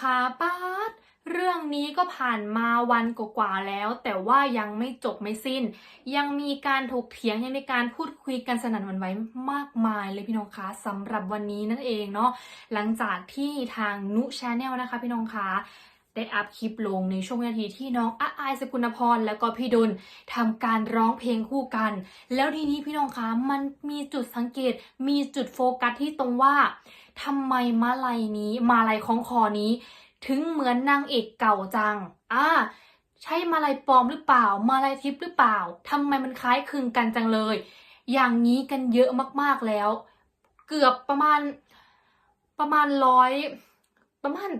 คะป้าดเรื่องนี้ก็ผ่านมาวันกว่าๆแล้ว แต่ว่ายังไม่จบไม่สิ้น ยังมีการถกเถียงยังมีการพูดคุยกันสนั่นวันไหวมากมายเลยพี่น้องคะสำหรับวันนี้นั่นเองเนาะหลังจากที่ทางนุชแนลนะคะ พี่น้องคะได้อัพคลิปลงในช่วงนาทีที่น้องอาอายสกุลพร แล้วก็พี่ดนทำการร้องเพลงคู่กัน แล้วทีนี้พี่น้องคะมันมีจุดสังเกตมีจุดโฟกัสที่ตรงว่า ทำไมมาลัยนี้ มาลัยของคอนี้ ถึงเหมือนนางเอกเก่าจัง อ่า ใช่มาลัยปลอมหรือเปล่า มาลัยทิพย์หรือเปล่าทำไมมันคล้ายคลึงกันจังเลย อย่างนี้กันเยอะมากๆแล้ว เกือบประมาณประมาณร้อยประมาณ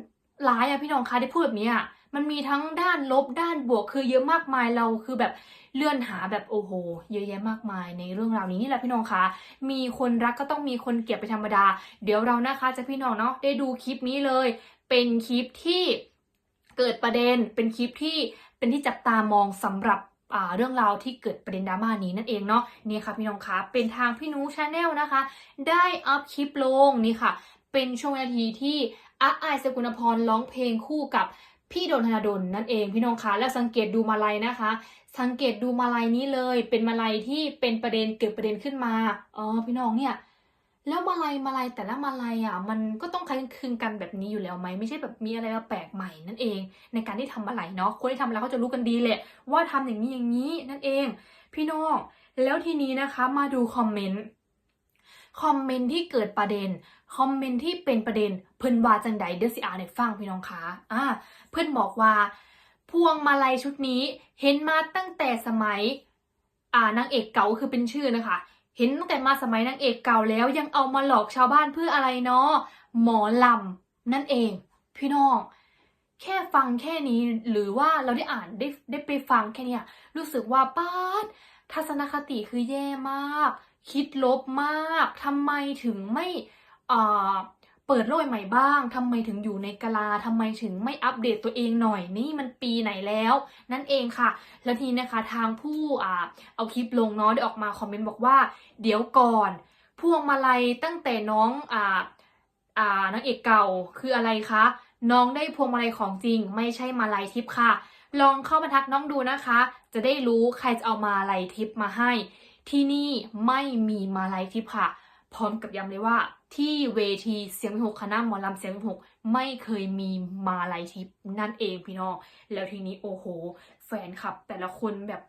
หลายอะพี่น้องคะที่พูดแบบนี้อะ มันมีทั้งด้านลบด้านบวกคือเยอะมากมายเราคือแบบเลื่อนหาแบบโอ้โห เยอะแยะมากมายในเรื่องราวนี้นี่แหละพี่น้องคะมีคนรักก็ต้องมีคนเกลียดเป็นธรรมดา เดี๋ยวเรานะคะจะพี่น้องเนาะได้ดูคลิปนี้เลย เป็นคลิปที่เกิดประเด็นเป็นคลิปที่เป็นที่จับตามองสำหรับอ่าเรื่องราวที่เกิดประเด็นดราม่านี้นั่นเองเนาะนี่ค่ะพี่น้องคะเป็นทางพี่นูชาแนลนะคะ ได้อัพคลิปลงนี่ค่ะ เป็นช่วงนาทีที่อาไอสกุลพรร้องเพลงคู่กับ พี่โดนธนาดลนั่นเองพี่น้องคะแล้วสังเกตดูมาลัยนะคะ สังเกตดูมาลัยนี้เลย เป็นมาลัยที่เป็นประเด็นเกิดประเด็นขึ้นมาอ๋อพี่น้องเนี่ยแล้วมาลัยมาลัยแต่ละมาลัยอะมันก็ต้องคล้ายคลึงกันแบบนี้อยู่แล้วไหมไม่ใช่แบบมีอะไรมาแปลกใหม่นั่นเอง ในการที่ทำมาลัยเนาะคนที่ทำแล้วเขาจะรู้กันดีแหละว่าทำอย่างนี้อย่างนี้นั่นเอง พี่น้องแล้วทีนี้นะคะมาดูคอมเมนต์ คอมเมนต์ที่เกิดประเด็น คอมเมนต์ที่เป็นประเด็น เพิ่นว่าจังใดเดยวสิอาในฟังพี่น้องคะอ่าเพิ่นบอกว่า พวงมาลัยชุดนี้เห็นมาตั้งแต่สมัยอ่านางเอกเก่าคือเป็นชื่อนะคะ เห็นตั้งแต่มาสมัยนางเอกเก่าแล้วยังเอามาหลอกชาวบ้านเพื่ออะไรเนาะหมอลำนั่นเอง พี่น้องแค่ฟังแค่นี้หรือว่าเราได้อ่านได้ได้ไปฟังแค่นี้รู้สึกว่าป้าดทัศนคติคือแย่มาก คิดลบมากทำไมถึงไม่อ่าเปิดโลกใหม่บ้างทำไมถึงอยู่ในกะลาทำไมถึงไม่อัปเดตตัวเองหน่อยนี่มันปีไหนแล้ว นั่นเองค่ะ แล้วทีนี้นะคะทางผู้อ่าเอาคลิปลงเนาะได้ออกมาคอมเมนต์บอกว่า เดี๋ยวก่อนพวงมาลัยตั้งแต่น้องอ่าอ่านางเอกเก่าคืออะไรคะน้องได้พวงมาลัยของจริง ไม่ใช่มาลัยทิปค่ะ ลองเข้ามาทักน้องดูนะคะ จะได้รู้ใครจะเอามาลัยทิปมาให้ ที่นี่ไม่มีมาลัยทิปค่ะ พร้อมกับย้ำเลยว่า ที่เวทีเสียงหกคณะหมอลำเสียงหกไม่เคยมีมาลัยทิปนั่นเองพี่น้อง แล้วทีนี้โอ้โห แฟนคลับ แต่ละคนแบบ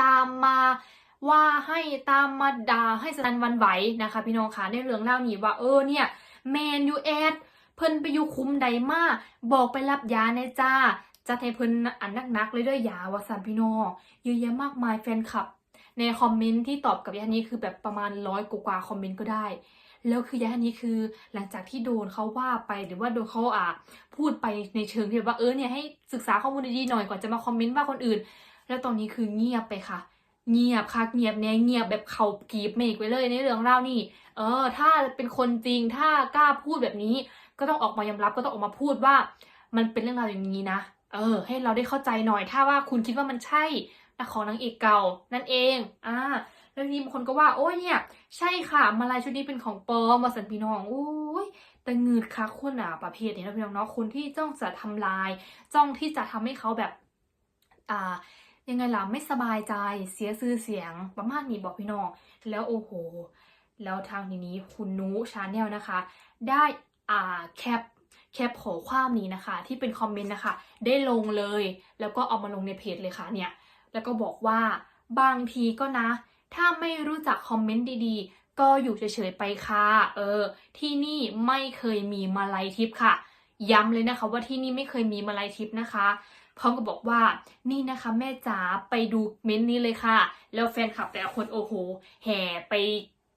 ตามมาว่าให้ตามมาด่าให้สนันวันไหวนะคะ พี่น้องคะในเรื่องเล่านี้ว่าเออเนี่ยแมนยูแอดเพิ่นไปอยู่คุ้มใดมาบอกไปรับยาในจ้าจะให้เพิ่นอันนักๆเลยด้วยยาวาสันพี่น้องเยอะแยะมากมายแฟนคลับ ในคอมเมนต์ที่ตอบกับยานี้คือแบบประมาณร้อยกว่าคอมเมนต์ก็ได้ แล้วคือยานี้คือหลังจากที่โดนเขาว่าไปหรือว่าโดนเขาอ่าพูดไปในเชิงที่แบบว่าเออเนี่ยให้ศึกษาข้อมูลดีๆหน่อยก่อนจะมาคอมเมนต์ว่าคนอื่น แล้วตอนนี้คือเงียบไปค่ะ เงียบค่ะเงียบแน่เงียบแบบเขากรีบเมกไปเลยในเรื่องเล่านี่ เออ ถ้าเป็นคนจริงถ้ากล้าพูดแบบนี้ ก็ต้องออกมายอมรับก็ต้องออกมาพูดว่า มันเป็นเรื่องราวอย่างนี้นะเออ ให้เราได้เข้าใจหน่อยถ้าว่าคุณคิดว่ามันใช่ ของนางเอกเก่านั่นเองอ่าแล้วทีนี้บางคนก็ว่าโอ้ยเนี่ย ใช่ค่ะมาลายชุดนี้เป็นของปลอมมาสันพี่น้องโอ้ยแต่เงืดค่ะคนอะประเภทนี้นะพี่น้องเนาะคนที่จ้องจะทำลาย จ้องที่จะทำให้เขาแบบอ่ายังไงล่ะไม่สบายใจเสียชื่อเสียงประมาณนี้บอกพี่น้องแล้วโอ้โห แล้วทางทีนี้คุณนุชาแนลนะคะ ได้อ่าแคปแคปขอความนี้นะคะ ที่เป็นคอมเมนต์นะคะ ได้ลงเลย แล้วก็เอามาลงในเพจเลยค่ะเนี่ย แล้วก็บอกว่า บางทีก็นะ ถ้าไม่รู้จักคอมเมนต์ดีๆ ก็อยู่เฉยๆไปค่ะ เออ ที่นี่ไม่เคยมีมาลายทิปค่ะ ย้ำเลยนะคะว่าที่นี่ไม่เคยมีมาลายทิปนะคะ พร้อมกับบอกว่า นี่นะคะแม่จ๋าไปดูเม้นต์นี้เลยค่ะ แล้วแฟนคลับแต่ละคนโอ้โห แห่ไป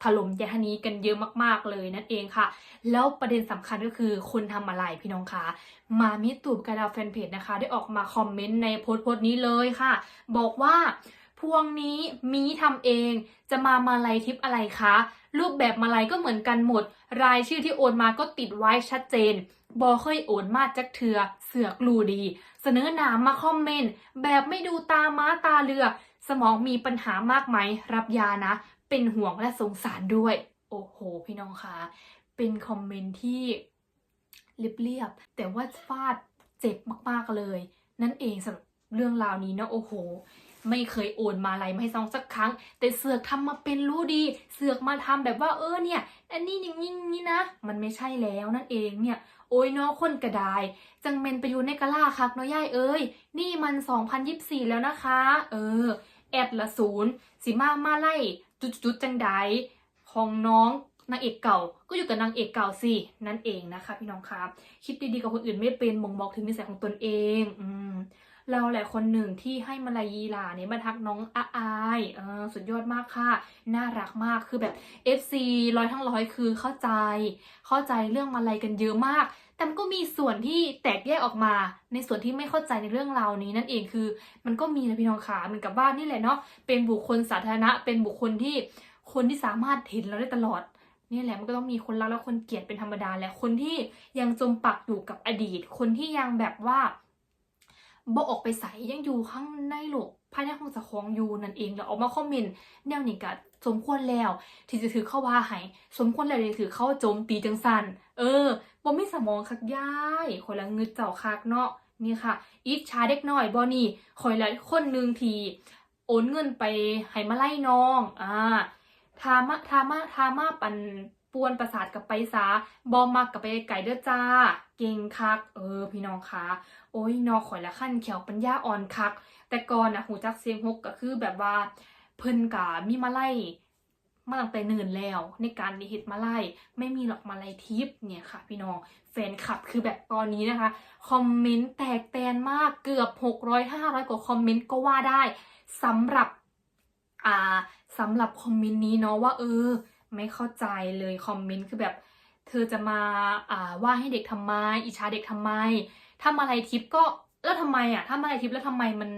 ถล่มยาฮานี้กันเยอะมาก ๆ เลยนั่นเองค่ะ แล้วประเด็นสำคัญก็คือคนทำอะไรพี่น้องคะมามิตูบกระดาแฟนเพจนะคะ ได้ออกมาคอมเมนต์ในโพสต์โพสต์นี้เลยค่ะ บอกว่าพวงนี้มีทำเองจะมามาลัยทิปอะไรคะ รูปแบบมาลัยก็เหมือนกันหมด รายชื่อที่โอนมาก็ติดไว้ชัดเจนบอเคยโอนมาจักเถือเสือกรูดี เสนอหนามมาคอมเมนต์แบบไม่ดูตาม้าตาเรือ สมองมีปัญหามากไหมรับยานะ เป็นห่วงและสงสารด้วย โอ้โห พี่น้องคะเป็นคอมเมนต์ที่เรียบๆแต่ว่าฟาดเจ็บมากๆเลย นั่นเองสำหรับเรื่องราวนี้นะโอ้โห ไม่เคยโอนมาอะไรมาให้ซองสักครั้ง แต่เสือกทำมาเป็นรู้ดี เสือกมาทำแบบว่าเออเนี่ยอันนี้อย่างนี้อย่างนี้นะ มันไม่ใช่แล้วนั่นเองเนี่ย โอ้ยเนอคนกระดาย จังเมนไปอยู่ในกะล่าคักนาะย่ายเอ้ยนี่มัน 2024 แล้วนะคะ เออ แอดละศูนย์สิมามาไล่ จุดๆจังใดของน้องนางเอกเก่าก็อยู่กับนางเอกเก่าสินั่นเองนะคะ พี่น้องครับคิดดีๆกับคนอื่นไม่เป็นบ่งบอกถึงนิสัยของตนเอง อืมเราแหละคนหนึ่งที่ให้มาลายีหลาเนี่ยมาทักน้องอาอายเออสุดยอดมากค่ะ น่ารักมากคือแบบ FC ร้อยทั้งร้อยคือเข้าใจ เข้าใจเรื่องมาลัยกันเยอะมาก แต่มันก็มีส่วนที่แตกแยกออกมา ในส่วนที่ไม่เข้าใจในเรื่องราวนี้นั่นเองคือ มันก็มีนะพี่น้องขาเหมือนกับว่านี่แหละเนาะเป็นบุคคลสาธารณะ เป็นบุคคลที่คนที่สามารถเห็นเราได้ตลอดนี่แหละมันก็ต้องมีคนรักและคนเกลียดเป็นธรรมดาแหละคนที่ยังจมปักอยู่กับอดีต คนที่ยังแบบว่าบ่ออกไปใส่ยังอยู่ข้างในโลกภายในห้องจะของอยู่นั่นเองแล้วออกมาคอมเมนต์แนวนี้ก็สมควรแล้ว ที่จะถือเข้าว่าให้สมควรแล้วที่ถือเข้าโจมตีจังสันเออ บ่มีสมองคักย่ายคนละงึดเจ้าคักเนาะนี่ค่ะอิจฉาเด็กน้อยบ่นี่คอยละคนหนึ่งทีโอนเงินไปให้มาไล่น้องอ่าทามาทามาทามาปันปวนประสาทกับไปซาบอมักกับไปไก่เด้อจ้า เก่งคัก เออ พี่น้องคะโอ้ยนอข่อยละขั้นเขียวปัญญาอ่อนคัก แต่ก่อนนะหูจักเสียงฮกก็คือแบบว่า เพิ่นกะมีมาไล่ มาตั้งแต่เนิ่นแล้ว ในการนิฮิตมาไล่ไม่มีหรอกมาไล่ทิปเนี่ยค่ะ พี่น้องแฟนคลับคือแบบตอนนี้นะคะ คอมเมนต์แตกแตนมากเกือบ 600 500 กว่าคอมเมนต์ก็ว่าได้สำหรับอ่าสำหรับคอมเมนต์นี้เนาะว่าเออ ไม่เข้าใจเลยคอมเมนต์คือแบบ เธอจะมาอ่าว่าให้เด็กทำไมอิจฉาเด็กทำไมทำอะไรทิปก็แล้วทำไมอะทำอะไรทิปแล้วทำไมมัน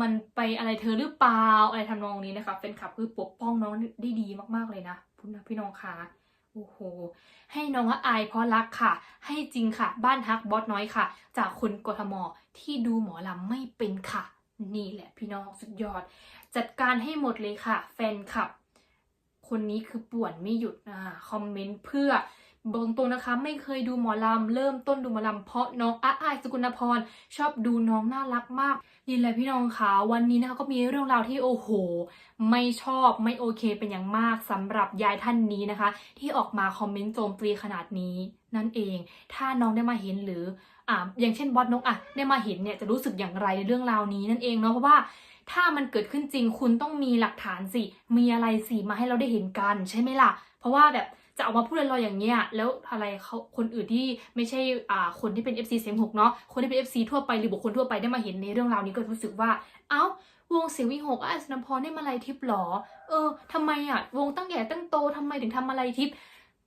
มันไปอะไรเธอหรือเปล่าอะไรทำนองนี้นะคะเป็นขับคือปกป้องน้องได้ดีมากๆเลยนะพี่น้องพี่น้องคะโอ้โห ให้น้องว่าอายเพราะรักค่ะ ให้จริงค่ะ บ้านฮักบอสน้อยค่ะ จากคนกทมที่ดูหมอลำไม่เป็นค่ะ นี่แหละพี่น้องสุดยอด จัดการให้หมดเลยค่ะ แฟนคลับ คนนี้คือป่วนไม่หยุดอ่าคอมเมนต์เพื่อ บอกตรงนะคะไม่เคยดูหมอลำเริ่มต้นดูหมอลำเพราะน้องอาอายสกุลพรชอบดูน้องน่ารักมากนี่แหละพี่น้องคะวันนี้นะคะก็มีเรื่องราวที่โอ้โห ไม่ชอบไม่โอเคเป็นอย่างมากสำหรับยายท่านนี้นะคะ ที่ออกมาคอมเมนต์โจมตีขนาดนี้นั่นเอง ถ้าน้องได้มาเห็นหรืออ่าอย่างเช่นบอสนกอะได้มาเห็นเนี่ยจะรู้สึกอย่างไรในเรื่องราวนี้นั่นเองเนาะเพราะว่าถ้ามันเกิดขึ้นจริงคุณต้องมีหลักฐานสิ มีอะไรสิมาให้เราได้เห็นกันใช่ไหมล่ะ เพราะว่าแบบ จะเอามาพูดลอยๆอย่างเงี้ยแล้วอะไรเขาคนอื่นที่ไม่ใช่อ่าคนที่เป็น FC เสียงหกเนาะคนที่เป็น FC ทั่วไปหรือบุคคลทั่วไปได้มาเห็นในเรื่องราวนี้ก็รู้สึกว่า เอ้าวงเสียงวิหกอะสนพรได้มาอะไรทิปหรอ เออทำไมอะ วงตั้งใหญ่ตั้งโตทำไมถึงทำอะไรทิป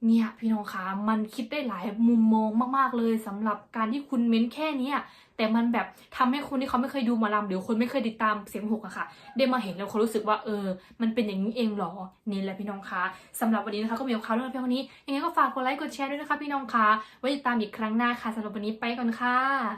เนี่ยพี่น้องคะมันคิดได้หลายมุมมองมากๆเลยสำหรับการที่คุณเม้นแค่เนี้ยแต่มันแบบทำให้คนที่เขาไม่เคยดูหมาลำหรือคนไม่เคยติดตามเสียงหกอะค่ะ ได้มาเห็นแล้วเขารู้สึกว่าเออ มันเป็นอย่างนี้เองเหรอนี่แหละพี่น้องคะสำหรับวันนี้นะคะก็มีข่าวเรื่องเพียงเท่านี้ยังไงก็ฝากกดไลค์กดแชร์ด้วยนะคะ พี่น้องคะไว้ติดตามอีกครั้งหน้าค่ะสำหรับวันนี้ไปก่อนค่ะ